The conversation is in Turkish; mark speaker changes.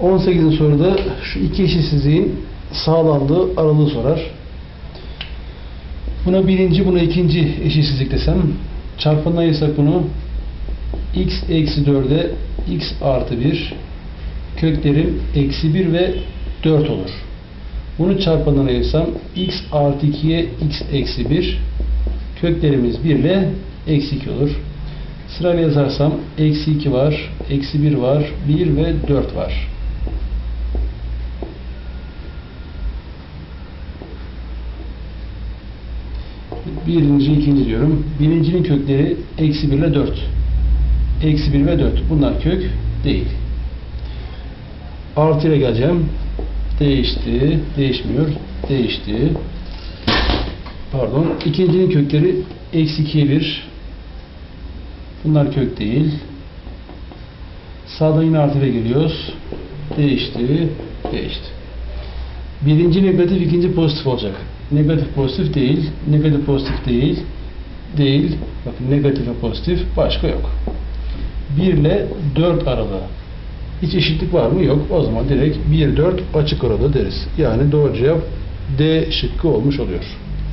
Speaker 1: 18. soruda şu iki eşitsizliğin sağlandığı aralığı sorar. Buna birinci, buna ikinci eşitsizlik desem çarpanına ayırsak bunu x eksi 4'e x artı 1 köklerim eksi 1 ve 4 olur. Bunu çarpanına ayırsam x artı 2'ye x eksi 1 köklerimiz 1 ile eksi 2 olur. Sırayla yazarsam eksi 2 var, eksi 1 var, 1 ve 4 var. Birinci, ikinci diyorum. Birincinin kökleri eksi 1 ile 4. Eksi 1 ve 4. Bunlar kök değil. Artı ile geleceğim. Değişti. Değişmiyor. Değişti. Pardon. İkincinin kökleri eksi 2'ye 1. Bunlar kök değil. Sağdan yine artı ile geliyoruz. Değişti. Değişti. Birinci negatif, ikinci pozitif olacak. Negatif pozitif değil. Negatif pozitif değil. Değil. Bakın negatif ve pozitif başka yok. 1 ile 4 aralığı. Hiç eşitlik var mı? Yok. O zaman direkt 1-4 açık aralığı deriz. Yani doğru cevap D şıkkı olmuş oluyor.